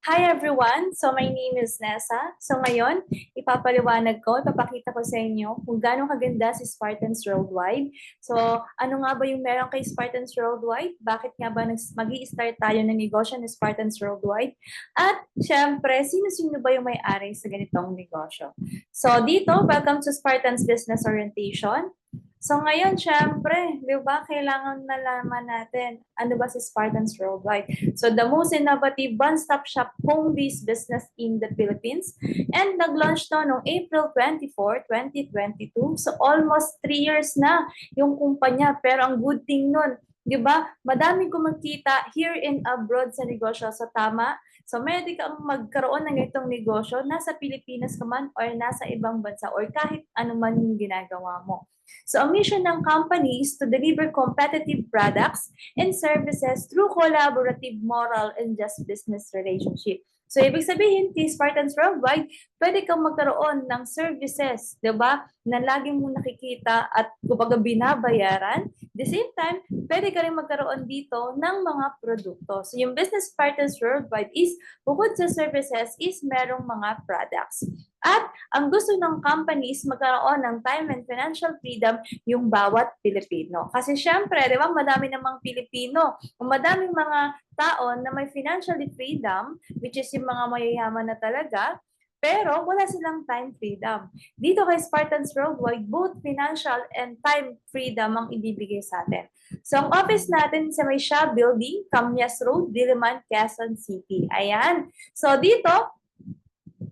Hi everyone! So my name is Nessa. So ngayon, ipapaliwanag ko, ipapakita ko sa inyo kung gaano kaganda si Spartans Worldwide. So ano nga ba yung meron kay Spartans Worldwide? Bakit nga ba mag start tayo ng negosyo ni Spartans Worldwide? At syempre, sino-sino ba yung may-ari sa ganitong negosyo? So dito, welcome to Spartans Business Orientation. So ngayon, syempre, di ba, kailangan nalaman natin ano ba si Spartans Worldwide. So the most innovative one-stop shop home-based business in the Philippines. And nag-launch to noong April 24, 2022. So almost 3 years na yung kumpanya. Pero ang good thing nun, di ba, madaming kumikita here in abroad sa negosyo. So tama, So, pwede kang magkaroon ng itong negosyo nasa Pilipinas ka man or nasa ibang bansa or kahit ano man yung ginagawa mo. So, ang mission ng company is to deliver competitive products and services through collaborative, moral, and just business relationship. So, ibig sabihin, kay Spartans Worldwide, pwede kang magkaroon ng services, di ba, na laging mo nakikita at kumbaga binabayaran. the same time, pwede ka rin magkaroon dito ng mga produkto. So, yung Business Spartans Worldwide is, bukod sa services, is merong mga products. At ang gusto ng company is magkaroon ng time and financial freedom yung bawat Pilipino. Kasi syempre, di ba, madami namang Pilipino. Kung madaming mga tao na may financial freedom, which is yung mga mayayaman na talaga, pero wala silang time freedom. Dito kay Spartans Worldwide, both financial and time freedom ang ibibigay sa atin. So, ang office natin sa may Shaw Building, Camyas Road, Diliman, Quezon City. Ayan. So, dito,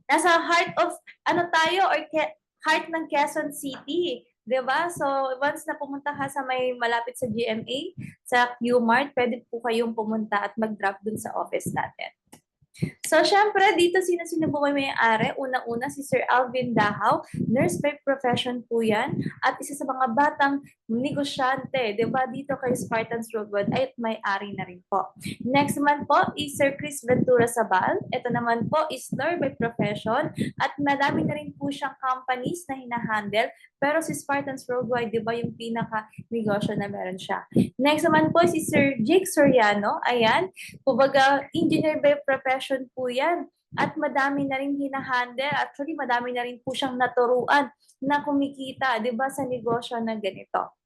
nasa heart of, ano tayo, or ke- heart ng Quezon City. 'di ba? So, once na pumunta ka sa may malapit sa GMA, sa Qmart, pwede po kayong pumunta at mag-drop dun sa office natin. So, syempre, dito sino-sino po kayo may-ari? Una-una, si Sir Alvin Dahaw, nurse by profession po yan, at isa sa mga batang negosyante, di ba, dito kay Spartans Roadwood, ay may-ari na rin po. Next naman po is Sir Chris Ventura Sabal. Ito naman po is lawyer by profession, at madami na rin po siyang companies na hinahandle, pero si Spartans Worldwide, di ba, yung pinaka-negosyo na meron siya. Next naman po si Sir Jake Soriano, ayan, kumbaga engineer by profession passion po yan. At madami na rin hinahandle. Actually, madami na rin po siyang naturuan na kumikita, di ba, sa negosyo na ganito.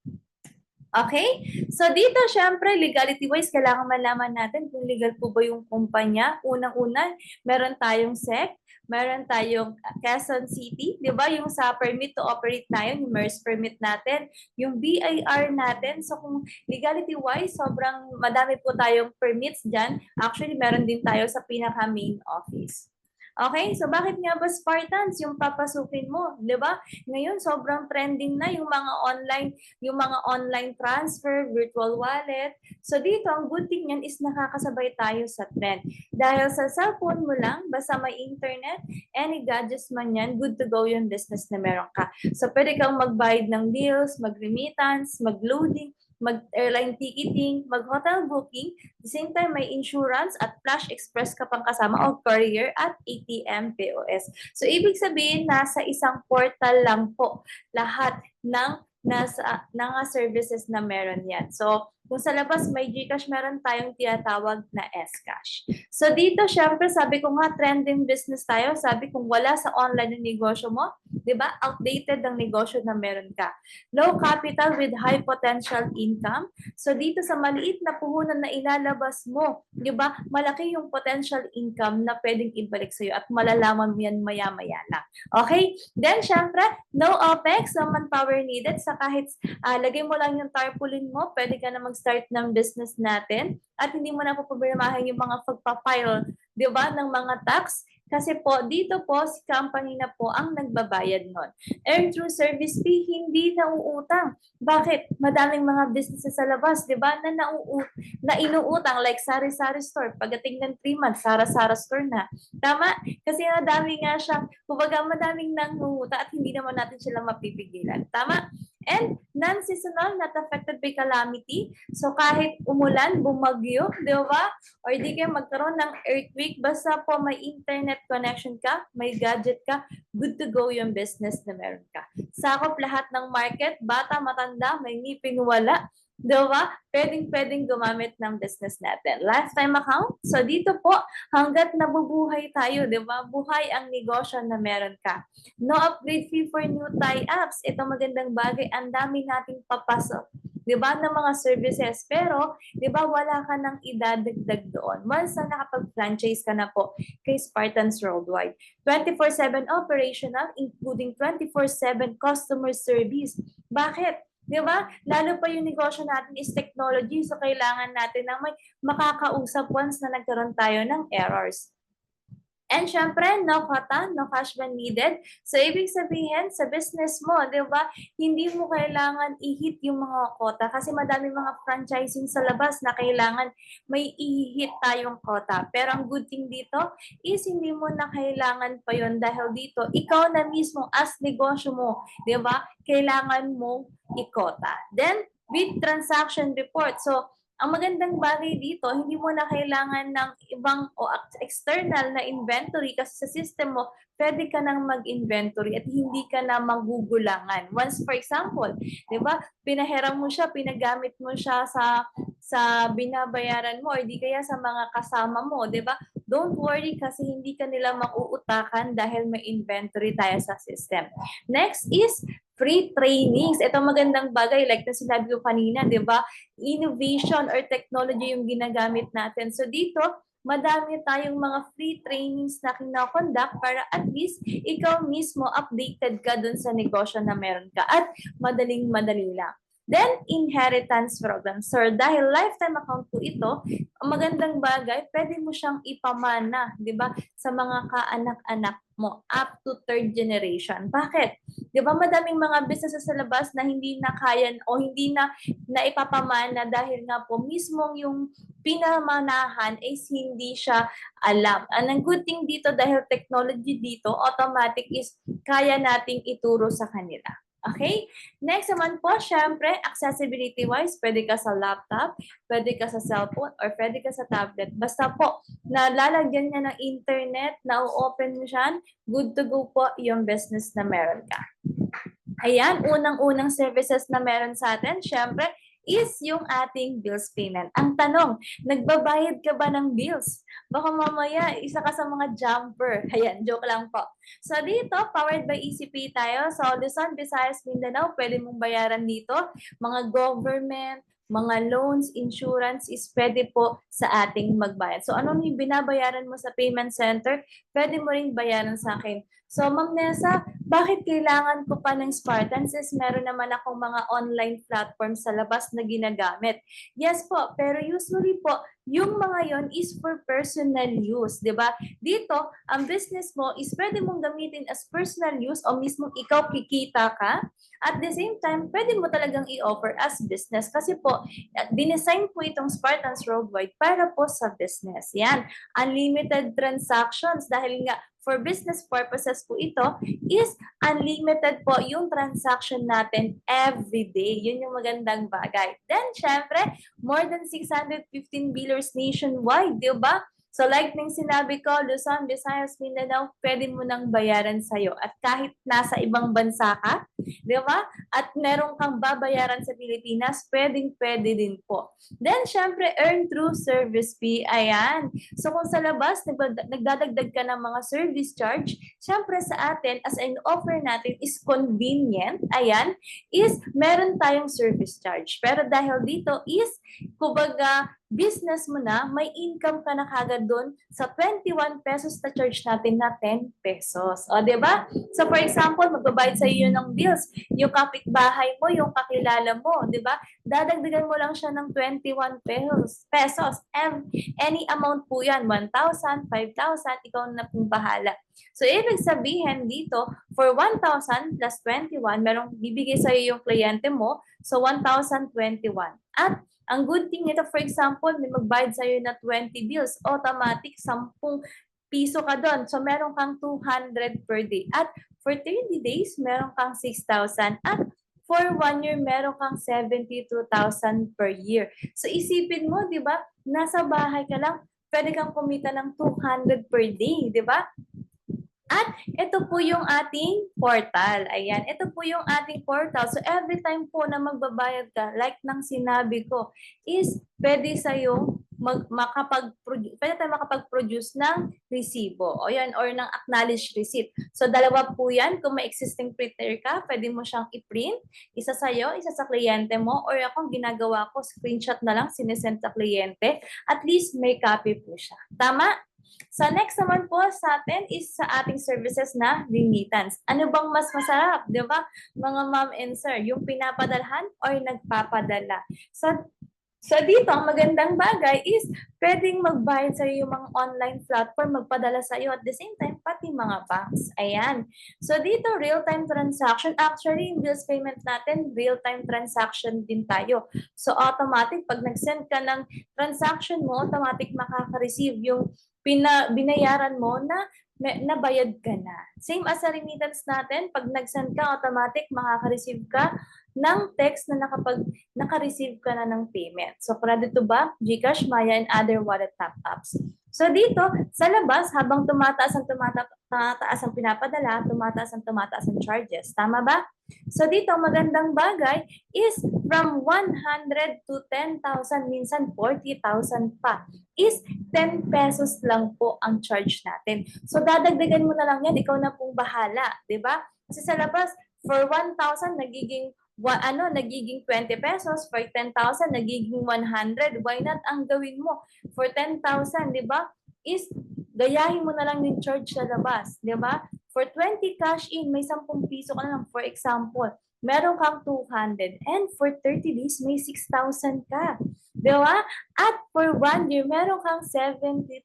Okay? So dito, syempre, legality-wise, kailangan malaman natin kung legal po ba yung kumpanya. Unang-una, meron tayong SEC, meron tayong Quezon City, di ba? Yung sa permit to operate na yun, yung MERS permit natin, yung BIR natin. So kung legality-wise, sobrang madami po tayong permits dyan. Actually, meron din tayo sa pinaka-main office. Okay? So, bakit nga ba Spartans yung papasukin mo? Di ba? Ngayon, sobrang trending na yung mga online, yung mga online transfer, virtual wallet. So, dito, ang good thing yan is nakakasabay tayo sa trend. Dahil sa cellphone mo lang, basta may internet, any gadgets man yan, good to go yung business na meron ka. So, pwede kang magbayad ng bills, mag-remittance, mag-loading, mag-airline ticketing, mag-hotel booking, the same time may insurance at Flash Express ka pang kasama o courier at ATM POS. So, ibig sabihin, nasa isang portal lang po lahat ng nasa ng services na meron yan. So, kung sa labas may GCash, meron tayong tinatawag na S-Cash. So dito, syempre, sabi ko nga, trending business tayo. Sabi kung wala sa online yung negosyo mo, di ba, outdated ang negosyo na meron ka. Low capital with high potential income. So dito sa maliit na puhunan na ilalabas mo, di ba, malaki yung potential income na pwedeng ibalik sa'yo at malalaman mo yan maya-maya lang. Okay? Then, syempre, no OPEX, no manpower needed. Sa kahit uh, lagay mo lang yung tarpaulin mo, pwede ka na mag start ng business natin at hindi mo na po problemahin yung mga pagpapile, di ba, ng mga tax. Kasi po, dito po, si company na po ang nagbabayad nun. Earn through service fee, hindi na uutang. Bakit? Madaming mga businesses sa labas, di ba, na, nauut na inuutang, like Sari-Sari Store. Pagdating ng 3 months, Sara-Sara Store na. Tama? Kasi madami nga siyang, kumbaga madaming nang at hindi naman natin sila mapipigilan. Tama? And non-seasonal, not affected by calamity. So kahit umulan, bumagyo, di ba? Or di kayo magkaroon ng earthquake, basta po may internet connection ka, may gadget ka, good to go yung business na meron ka. Sakop lahat ng market, bata, matanda, may ngipin, wala. Diba? Pwedeng-pwedeng gumamit ng business natin. Lifetime account. So dito po, hanggat nabubuhay tayo, di ba? Buhay ang negosyo na meron ka. No upgrade fee for new tie-ups. Ito magandang bagay. Ang dami nating papasok. Di ba? Ng mga services. Pero, di ba, wala ka nang idadagdag doon. Once na nakapag-franchise ka na po kay Spartans Worldwide. 24-7 operational, including 24-7 customer service. Bakit? Di ba? Lalo pa yung negosyo natin is technology. So, kailangan natin na may makakausap once na nagkaroon tayo ng errors. And syempre, no quota, no cash ban needed. So, ibig sabihin, sa business mo, di ba, hindi mo kailangan i-hit yung mga quota kasi madami mga franchising sa labas na kailangan may i-hit tayong quota. Pero ang good thing dito is hindi mo na kailangan pa yon dahil dito, ikaw na mismo as negosyo mo, di ba, kailangan mong i-quota. Then, with transaction report. So, ang magandang bagay dito, hindi mo na kailangan ng ibang o external na inventory kasi sa system mo, pwede ka nang mag-inventory at hindi ka na magugulangan. Once, for example, di ba, pinahiram mo siya, pinagamit mo siya sa sa binabayaran mo or di kaya sa mga kasama mo, di ba? Don't worry kasi hindi ka nila makuutakan dahil may inventory tayo sa system. Next is free trainings. Ito magandang bagay, like na sinabi ko kanina, di ba? Innovation or technology yung ginagamit natin. So dito, madami tayong mga free trainings na kinakonduct para at least ikaw mismo updated ka dun sa negosyo na meron ka at madaling-madali lang. Then, inheritance program. So, dahil lifetime account po ito, ang magandang bagay, pwede mo siyang ipamana, di ba, sa mga kaanak-anak mo up to third generation. Bakit? Di ba madaming mga businesses sa labas na hindi na kaya o hindi na naipapamana dahil nga po mismong yung pinamanahan is hindi siya alam. And ang good thing dito dahil technology dito, automatic is kaya nating ituro sa kanila. Okay? Next naman po, syempre, accessibility-wise, pwede ka sa laptop, pwede ka sa cellphone, or pwede ka sa tablet. Basta po, nalalagyan niya ng internet, na-open mo siya, good to go po yung business na meron ka. Ayan, unang-unang services na meron sa atin, syempre, is yung ating bills payment. Ang tanong, nagbabayad ka ba ng bills? Baka mamaya, isa ka sa mga jumper. Ayan, joke lang po. So dito, powered by ECP tayo. So Luzon, Visayas, Mindanao, pwede mong bayaran dito. Mga government, mga loans, insurance is pwede po sa ating magbayad. So anong yung binabayaran mo sa payment center, pwede mo ring bayaran sa akin. So Ma'am Nessa, bakit kailangan ko pa ng Spartan since meron naman akong mga online platform sa labas na ginagamit? Yes po, pero usually po, yung mga yon is for personal use, di ba? Dito, ang business mo is pwede mong gamitin as personal use o mismo ikaw kikita ka. At the same time, pwede mo talagang i-offer as business kasi po, dinesign po itong Spartans Worldwide para po sa business. Yan, unlimited transactions dahil nga for business purposes po ito is unlimited po yung transaction natin every day. Yun yung magandang bagay. Then, syempre, more than 615 billers nationwide, di ba? So like ng sinabi ko, Luzon, Visayas, Mindanao, pwede mo nang bayaran sa'yo. At kahit nasa ibang bansa ka, di ba? At meron kang babayaran sa Pilipinas, pwedeng pwede din po. Then, syempre, earn through service fee. Ayan. So kung sa labas, nagdadagdag ka ng mga service charge, syempre sa atin, as an offer natin is convenient, ayan, is meron tayong service charge. Pero dahil dito is, kumbaga, business mo na, may income ka na kagad doon sa 21 pesos na charge natin na 10 pesos. O, ba? So, for example, magbabayad sa iyo ng bills. Yung kapitbahay mo, yung kakilala mo, ba? Dadagdagan mo lang siya ng 21 pesos. pesos. And any amount po yan, 1,000, 5,000, ikaw na pong bahala. So, ibig sabihin dito, for 1,000 plus 21, merong bibigay sa iyo yung kliyente mo, so 1,021. At ang good thing nito, for example, may magbayad sa'yo na 20 bills, automatic 10 piso ka doon. So, meron kang 200 per day. At for 30 days, meron kang 6,000. At for one year, meron kang 72,000 per year. So, isipin mo, di ba, nasa bahay ka lang, pwede kang kumita ng 200 per day, di ba? At ito po yung ating portal. Ayan, ito po yung ating portal. So every time po na magbabayad ka, like ng sinabi ko, is pwede sa'yo mag, makapag-produce, pwede tayo makapag-produce ng resibo o yan, or ng acknowledged receipt. So dalawa po yan. Kung may existing printer ka, pwede mo siyang i-print. Isa sa'yo, isa sa kliyente mo, or akong ginagawa ko, screenshot na lang, sinesend sa kliyente. At least may copy po siya. Tama? So next naman po sa atin is sa ating services na remittance. Ano bang mas masarap, 'di ba? Mga ma'am and sir, yung pinapadalhan or nagpapadala. So So dito, ang magandang bagay is pwedeng magbayad sa yung mga online platform, magpadala sa iyo at the same time, pati mga banks. Ayan. So dito, real-time transaction. Actually, yung bills payment natin, real-time transaction din tayo. So automatic, pag nag-send ka ng transaction mo, automatic makaka-receive yung pina, binayaran mo na may, nabayad ka na. Same as sa remittance natin, pag nag-send ka, automatic makaka-receive ka ng text na nakapag naka-receive ka na ng payment. So, credit to ba? GCash, Maya, and other wallet top-ups. So, dito, sa labas, habang tumataas ang tumata tumataas ang pinapadala, tumataas ang tumataas ang charges. Tama ba? So, dito, magandang bagay is from 100 to 10,000, minsan 40,000 pa, is 10 pesos lang po ang charge natin. So, dadagdagan mo na lang yan, ikaw na pong bahala, di ba? Kasi sa labas, for 1,000, nagiging wa, ano, nagiging 20 pesos, for 10,000, nagiging 100. Why not ang gawin mo? For 10,000, di ba? Is gayahin mo na lang yung charge sa labas, di ba? For 20 cash in, may 10 piso ka na lang. For example, meron kang 200 and for 30 days, may 6,000 ka. Di ba? At for one year, meron kang 72,000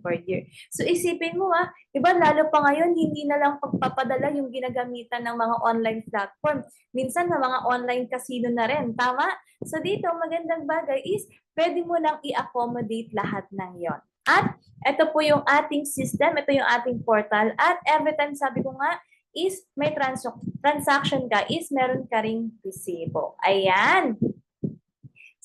per year. So isipin mo ah, di ba lalo pa ngayon, hindi na lang pagpapadala yung ginagamitan ng mga online platform. Minsan na mga online casino na rin, tama? So dito, magandang bagay is, pwede mo lang i-accommodate lahat ng yon. At ito po yung ating system, ito yung ating portal. At every time sabi ko nga, is may trans transaction ka, is meron ka ring resibo. Ayan.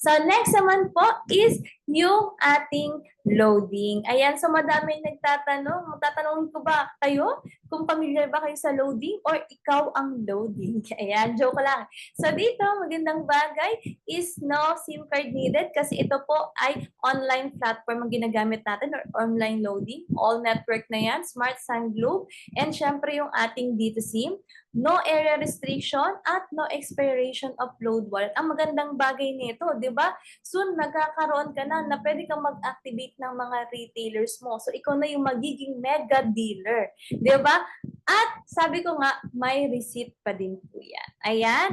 So next naman po is yung ating loading. Ayan, so madami nagtatanong. Tatanungin ko ba kayo kung familiar ba kayo sa loading or ikaw ang loading? Ayan, joke lang. So dito, magandang bagay is no SIM card needed kasi ito po ay online platform ang ginagamit natin or online loading. All network na yan, Smart Sun Globe, and syempre yung ating D2SIM no area restriction at no expiration of load wallet. Ang magandang bagay nito, 'di ba? Soon nagkakaroon ka na na pwede kang mag-activate ng mga retailers mo. So ikaw na yung magiging mega dealer, 'di ba? At sabi ko nga, may receipt pa din po 'yan. Ayan.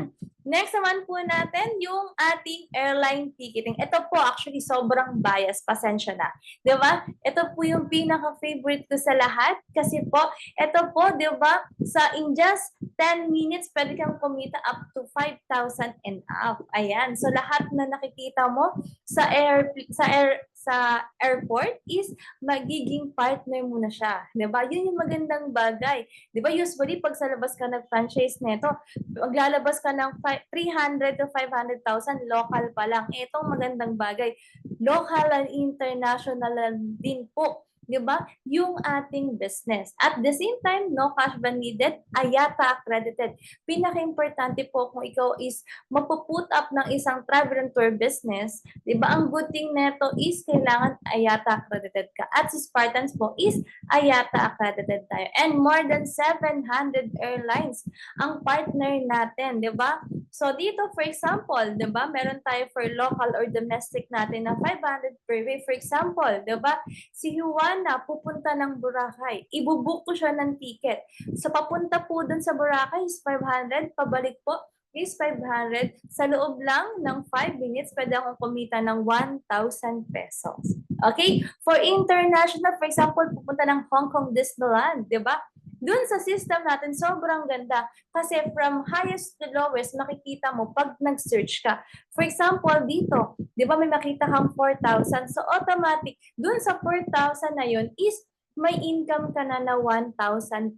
Next naman po natin yung ating airline ticketing. Ito po actually sobrang bias, pasensya na. 'Di ba? Ito po yung pinaka-favorite ko sa lahat kasi po ito po, 'di ba? Sa in just 10 minutes pwede kang kumita up to 5,000 and up. Ayan. So lahat na nakikita mo sa air sa air sa airport is magiging partner mo na siya. ba? Yun yung magandang bagay. ba? Usually pag sa labas ka nag-franchise nito, maglalabas ka ng 300 to 500,000 local pa lang. Itong magandang bagay. Local and international din po 'di ba? Yung ating business. At the same time, no cash ban needed, ayata accredited. Pinaka-importante po kung ikaw is magpo-put up ng isang travel and tour business, 'di ba? Ang good thing neto is kailangan ayata accredited ka. At si Spartans po is ayata accredited tayo. And more than 700 airlines ang partner natin, 'di ba? So dito for example, 'di ba? Meron tayo for local or domestic natin na 500 per way. For example, 'di ba? Si Juan na pupunta ng Boracay, ibubook ko siya ng ticket. So papunta po dun sa Boracay is 500, pabalik po is 500. Sa loob lang ng 5 minutes, pwede akong kumita ng 1,000 pesos. Okay? For international, for example, pupunta ng Hong Kong Disneyland, di ba? Doon sa system natin, sobrang ganda. Kasi from highest to lowest, makikita mo pag nag-search ka. For example, dito, di ba may makita kang 4,000? So automatic, doon sa 4,000 na yun is may income ka na na 1,000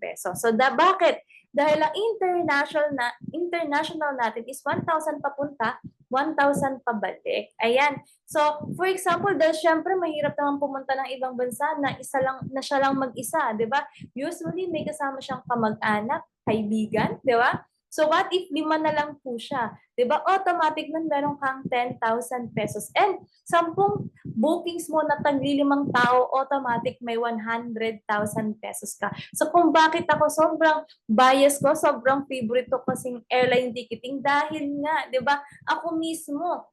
pesos. So da, bakit? Dahil ang international na international natin is 1,000 papunta, 1,000 pabalik. Ayan. So, for example, dahil syempre mahirap naman pumunta ng ibang bansa na isa lang na siya lang mag-isa, 'di ba? Usually may kasama siyang kamag-anak, kaibigan, 'di ba? So what if lima na lang po siya? 'Di ba? Automatic nun meron kang 10,000 pesos. And sampung bookings mo na taglilimang tao, automatic may 100,000 pesos ka. So kung bakit ako sobrang bias ko, sobrang favorite ko kasing airline ticketing dahil nga, 'di ba? Ako mismo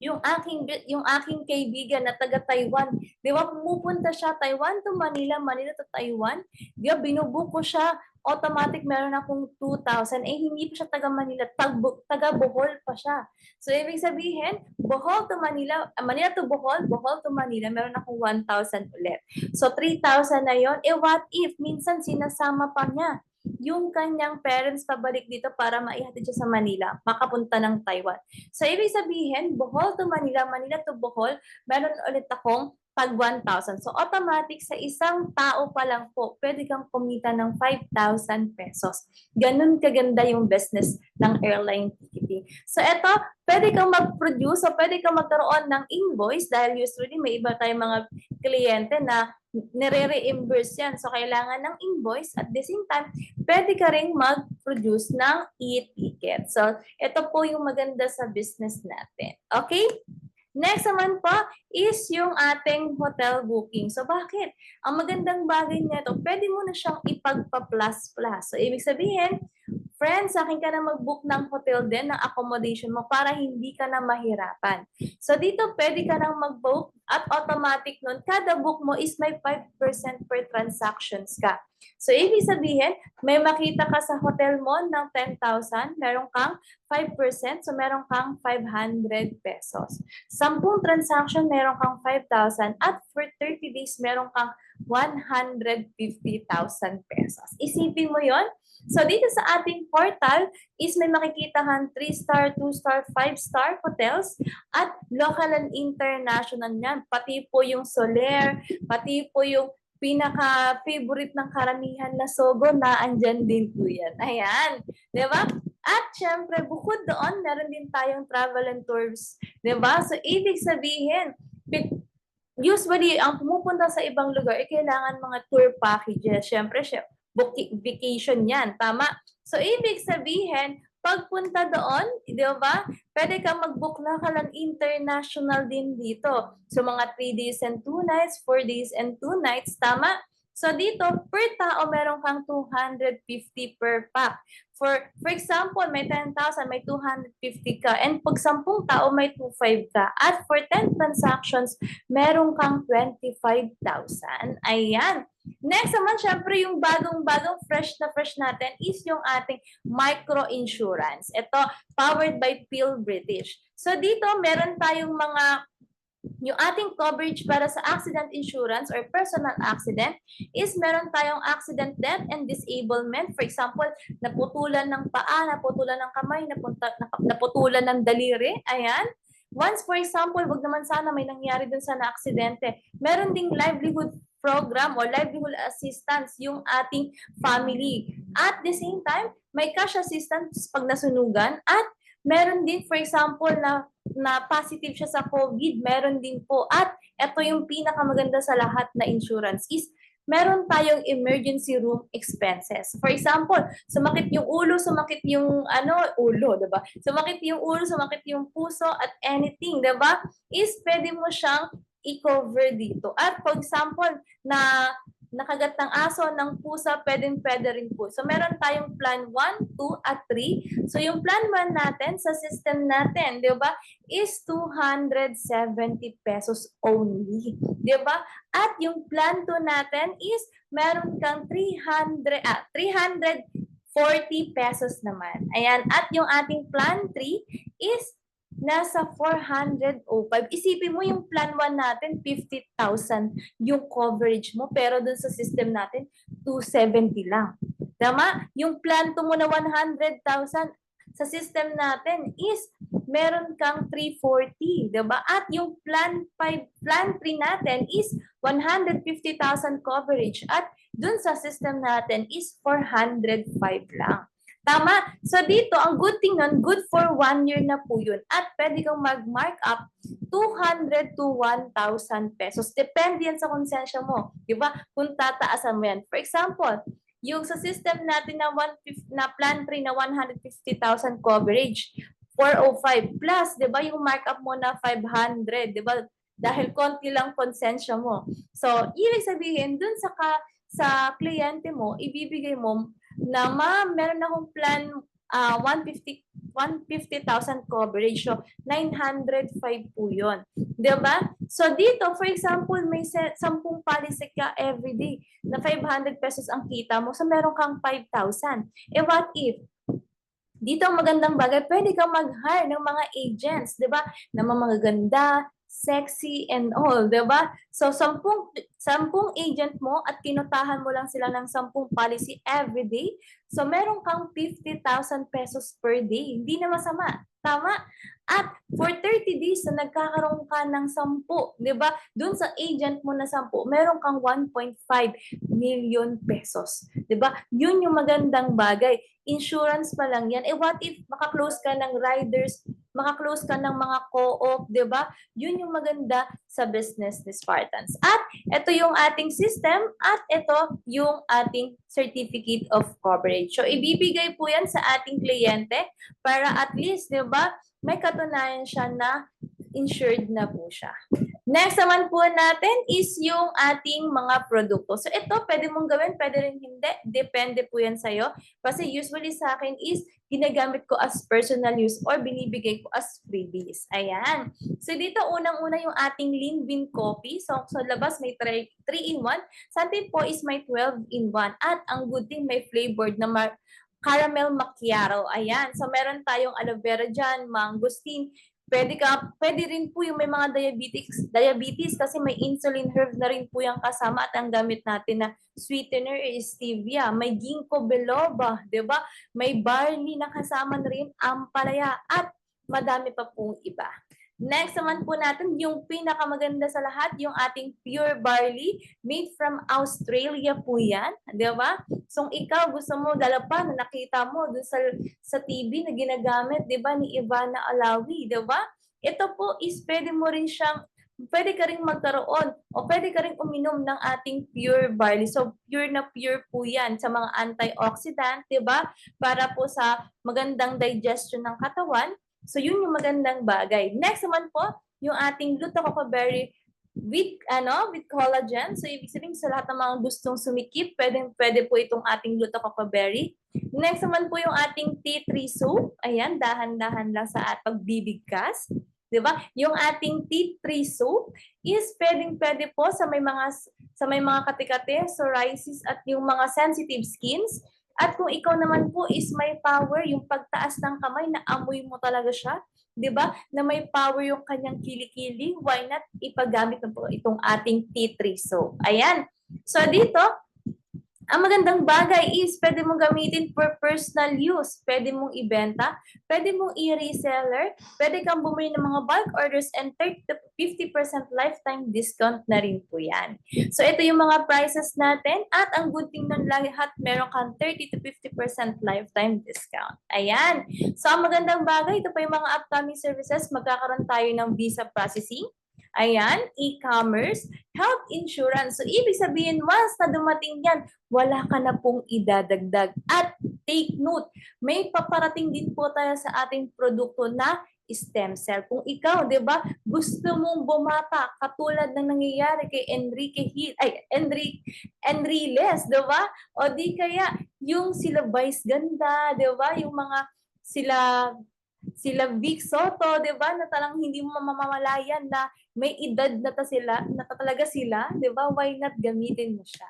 yung aking yung aking kaibigan na taga Taiwan, 'di ba? Pumupunta siya Taiwan to Manila, Manila to Taiwan. 'Di ba? Binubook ko siya automatic meron akong 2,000. Eh, hindi pa siya taga Manila, tag, taga Bohol pa siya. So, ibig sabihin, Bohol to Manila, ah, Manila to Bohol, Bohol to Manila, meron akong 1,000 ulit. So, 3,000 na yon Eh, what if, minsan sinasama pa niya yung kanyang parents pabalik dito para maihatid siya sa Manila, makapunta ng Taiwan. So, ibig sabihin, Bohol to Manila, Manila to Bohol, meron ulit akong pag 1,000. So, automatic sa isang tao pa lang po, pwede kang kumita ng 5,000 pesos. Ganun kaganda yung business ng airline ticketing. So, eto, pwede kang mag-produce o pwede kang magkaroon ng invoice dahil usually may iba tayong mga kliyente na nire-reimburse yan. So, kailangan ng invoice. At the same time, pwede ka rin mag-produce ng e-ticket. So, ito po yung maganda sa business natin. Okay? Next naman po is yung ating hotel booking. So, bakit? Ang magandang bagay nito, pwede mo na siyang ipagpa-plus-plus. So, ibig sabihin, friends, sa akin ka na mag-book ng hotel din, ng accommodation mo para hindi ka na mahirapan. So, dito pwede ka nang mag-book at automatic nun, kada book mo is may 5% per transactions ka. So, ibig sabihin, may makita ka sa hotel mo ng 10,000, meron kang 5%, so meron kang 500 pesos. Sampung transaction, meron kang 5,000 at for 30 days, meron kang 150,000 pesos. Isipin mo yon So dito sa ating portal is may makikita kang 3-star, 2-star, 5-star hotels at local and international niyan. Pati po yung Soler, pati po yung pinaka-favorite ng karamihan na Sogo na andyan din po yan. Ayan. Di ba? At syempre, bukod doon, meron din tayong travel and tours. Di ba? So, ibig sabihin, usually, ang pumupunta sa ibang lugar, eh, kailangan mga tour packages. Syempre, syempre vacation yan. Tama? So, ibig sabihin, pagpunta doon, di ba, pwede ka mag-book na ka lang international din dito. So, mga 3 days and 2 nights, 4 days and 2 nights, tama? So, dito, per tao, meron kang 250 per pack. For, for example, may 10,000, may 250 ka. And pag 10 tao, may 25 ka. At for 10 transactions, meron kang 25,000. Ayan. Next naman, syempre, yung bagong-bagong fresh na fresh natin is yung ating micro insurance. Ito, powered by Peel British. So, dito, meron tayong mga yung ating coverage para sa accident insurance or personal accident is meron tayong accident death and disablement. For example, naputulan ng paa, naputulan ng kamay, naputulan ng daliri. Ayan. Once, for example, wag naman sana may nangyari dun sa na-aksidente, meron ding livelihood program or livelihood assistance yung ating family. At the same time, may cash assistance pag nasunugan at meron din for example na na positive siya sa COVID, meron din po. At ito yung pinakamaganda sa lahat na insurance is meron tayong emergency room expenses. For example, sumakit yung ulo, sumakit yung ano, ulo, 'di ba? Sumakit yung ulo, sumakit yung puso at anything, 'di ba? Is pwede mo siyang i-cover dito. At for example, na nakagat ng aso, ng pusa, pwedeng pwede rin po. So, meron tayong plan 1, 2, at 3. So, yung plan 1 natin sa system natin, di ba, is 270 pesos only. Di ba? At yung plan 2 natin is meron kang 300, ah, 340 pesos naman. Ayan. At yung ating plan 3 is nasa 405. Isipin mo yung plan 1 natin, 50,000 yung coverage mo, pero dun sa system natin, 270 lang. Tama? Yung plan 2 mo na 100,000 sa system natin is meron kang 340, 'di ba? At yung plan 5 plan 3 natin is 150,000 coverage at dun sa system natin is 405 lang. Tama. So dito, ang good thing nun, good for one year na po yun. At pwede kang mag-mark up 200 to 1,000 pesos. Depende yan sa konsensya mo. Di ba? Kung tataasan mo yan. For example, yung sa system natin na, 150, na plan 3 na 150,000 coverage, 405 plus, di ba, yung markup mo na 500, di ba? Dahil konti lang konsensya mo. So, ibig sabihin, dun sa, ka, sa kliyente mo, ibibigay mo na ma'am, meron akong plan ah 150 150,000 coverage. So, 905 po yun. Di ba? So, dito, for example, may se- 10 policy ka everyday na 500 pesos ang kita mo. So, meron kang 5,000. Eh, what if? Dito ang magandang bagay, pwede kang mag-hire ng mga agents, di ba? Na mga ganda, sexy, and all, di ba? So, sampung, sampung agent mo at kinutahan mo lang sila ng sampung policy every day. So, meron kang 50,000 pesos per day. Hindi na masama. Tama? At for 30 days na nagkakaroon ka ng 10, di ba? Doon sa agent mo na 10, meron kang 1.5 million pesos. Di ba? Yun yung magandang bagay. Insurance pa lang yan. Eh what if makaklose ka ng riders, makaklose ka ng mga co-op, di ba? Yun yung maganda sa business ni Spartans. At ito yung ating system at ito yung ating certificate of coverage. So ibibigay po yan sa ating kliyente para at least, di may katunayan siya na insured na po siya. Next naman po natin is yung ating mga produkto. So ito, pwede mong gawin, pwede rin hindi. Depende po yan sa'yo. Kasi usually sa akin is ginagamit ko as personal use or binibigay ko as freebies. Ayan. So dito, unang-una yung ating lean bean coffee. So sa labas may 3 in 1. Sa atin po is may 12 in 1. At ang good thing, may flavored na caramel macchiato. Ayan. So meron tayong aloe vera dyan, mangosteen, Pwede ka, pwede rin po yung may mga diabetes, diabetes kasi may insulin herb na rin po yung kasama at ang gamit natin na sweetener is stevia. May ginkgo biloba, 'di ba? May barley na kasama na rin ampalaya at madami pa pong iba. Next naman po natin, yung pinakamaganda sa lahat, yung ating pure barley made from Australia po yan. Di ba? So, ikaw gusto mo dalapan na nakita mo dun sa, sa TV na ginagamit, di ba, ni Ivana Alawi, di ba? Ito po is pwede mo rin siyang pwede ka rin magkaroon o pwede ka rin uminom ng ating pure barley. So, pure na pure po yan sa mga antioxidant, di ba? Para po sa magandang digestion ng katawan. So, yun yung magandang bagay. Next naman po, yung ating Luto Coco Berry with ano with collagen. So ibig sabihin sa lahat ng mga gustong sumikip, pwede pwede po itong ating Luto Coco Berry. Next naman po yung ating tea tree soup. Ayan, dahan-dahan lang sa at pagbibigkas. 'Di ba? Yung ating tea tree soup is pwedeng pwede po sa may mga sa may mga katikate, psoriasis at yung mga sensitive skins. At kung ikaw naman po is may power, yung pagtaas ng kamay, na amoy mo talaga siya, 'di ba? Na may power yung kanyang kilikili, why not ipagamit mo po itong ating tea tree soap. Ayan. So dito, ang magandang bagay is pwede mong gamitin for personal use. Pwede mong ibenta, pwede mong i-reseller, pwede kang bumili ng mga bulk orders and 30 to 50% lifetime discount na rin po yan. So ito yung mga prices natin at ang good thing nun lahat meron kang 30 to 50% lifetime discount. Ayan. So ang magandang bagay, ito pa yung mga upcoming services. Magkakaroon tayo ng visa processing, Ayan, e-commerce, health insurance. So, ibig sabihin, once na dumating yan, wala ka na pong idadagdag. At take note, may paparating din po tayo sa ating produkto na stem cell. Kung ikaw, 'di ba, gusto mong bumata katulad ng nangyayari kay Enrique Hill, ay Enrique Enriles, 'di ba? O di kaya yung sila Vice Ganda, 'di ba? Yung mga sila sila Vic Soto, 'di ba? Na talang hindi mo mamamalayan na may edad na ta sila, na ta talaga sila, 'di ba? Why not gamitin mo siya?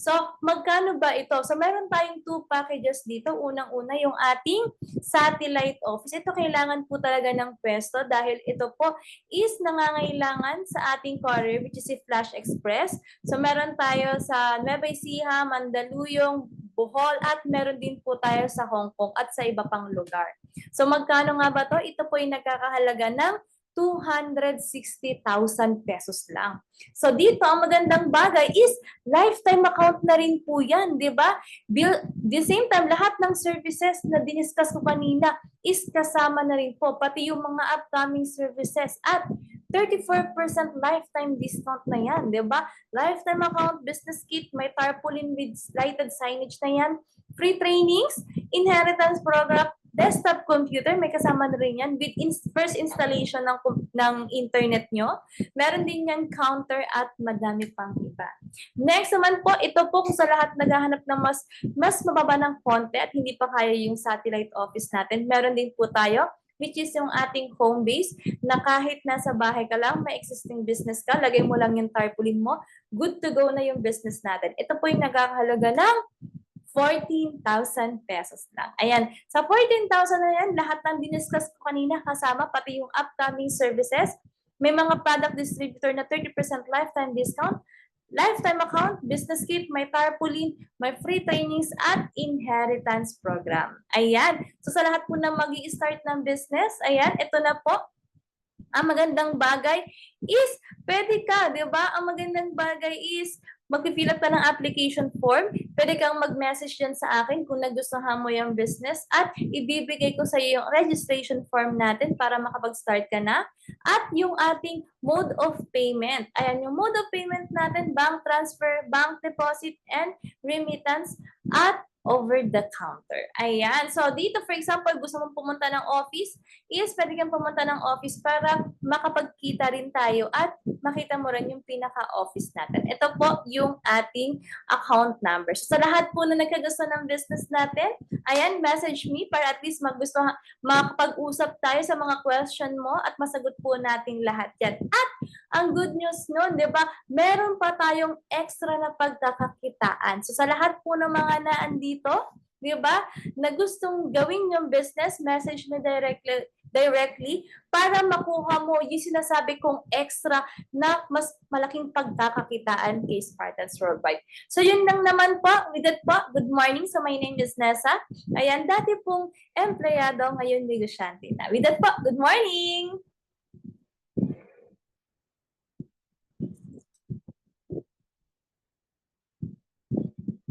So, magkano ba ito? So, meron tayong two packages dito. Unang-una, yung ating satellite office. Ito kailangan po talaga ng pwesto dahil ito po is nangangailangan sa ating courier which is si Flash Express. So, meron tayo sa Nueva Ecija, Mandaluyong, Bohol, at meron din po tayo sa Hong Kong at sa iba pang lugar. So, magkano nga ba to? Ito po ay nagkakahalaga ng 260,000 pesos lang. So dito, ang magandang bagay is lifetime account na rin po yan, di ba? The same time, lahat ng services na diniscuss ko kanina is kasama na rin po, pati yung mga upcoming services at 34% lifetime discount na yan, di ba? Lifetime account, business kit, may tarpaulin with lighted signage na yan, free trainings, inheritance program, desktop computer, may kasama na rin yan with ins- first installation ng, ng internet nyo. Meron din yan counter at madami pang iba. Next naman po, ito po kung sa lahat naghahanap ng mas, mas mababa ng konti at hindi pa kaya yung satellite office natin, meron din po tayo which is yung ating home base na kahit nasa bahay ka lang, may existing business ka, lagay mo lang yung tarpaulin mo, good to go na yung business natin. Ito po yung nagkakahalaga ng 14,000 pesos lang. Ayan, sa 14,000 na yan, lahat ng diniscuss ko kanina kasama, pati yung upcoming services, may mga product distributor na 30% lifetime discount, lifetime account, business kit, may tarpaulin, may free trainings at inheritance program. Ayan. So sa lahat po na mag start ng business, ayan, ito na po. Ang magandang bagay is, pwede ka, di ba? Ang magandang bagay is, mag-fill up ka ng application form, pwede kang mag-message yan sa akin kung nagustuhan mo yung business at ibibigay ko sa iyo yung registration form natin para makapag-start ka na. At yung ating mode of payment. Ayan, yung mode of payment natin, bank transfer, bank deposit, and remittance. At over the counter. Ayan. So, dito, for example, gusto mong pumunta ng office, is pwede kang pumunta ng office para makapagkita rin tayo at makita mo rin yung pinaka-office natin. Ito po yung ating account number. So, sa lahat po na nagkagusto ng business natin, ayan, message me para at least maggusto, makapag-usap tayo sa mga question mo at masagot po natin lahat yan. At ang good news nun, di ba, meron pa tayong extra na pagkakakitaan. So sa lahat po ng mga naandito, di ba, na gustong gawin yung business, message me directly directly para makuha mo yung sinasabi kong extra na mas malaking pagkakakitaan kay Spartans Worldwide. So yun lang naman po. With that po, good morning. So my name is Nessa. Ayan, dati pong empleyado, ngayon negosyante na. With that po, good morning!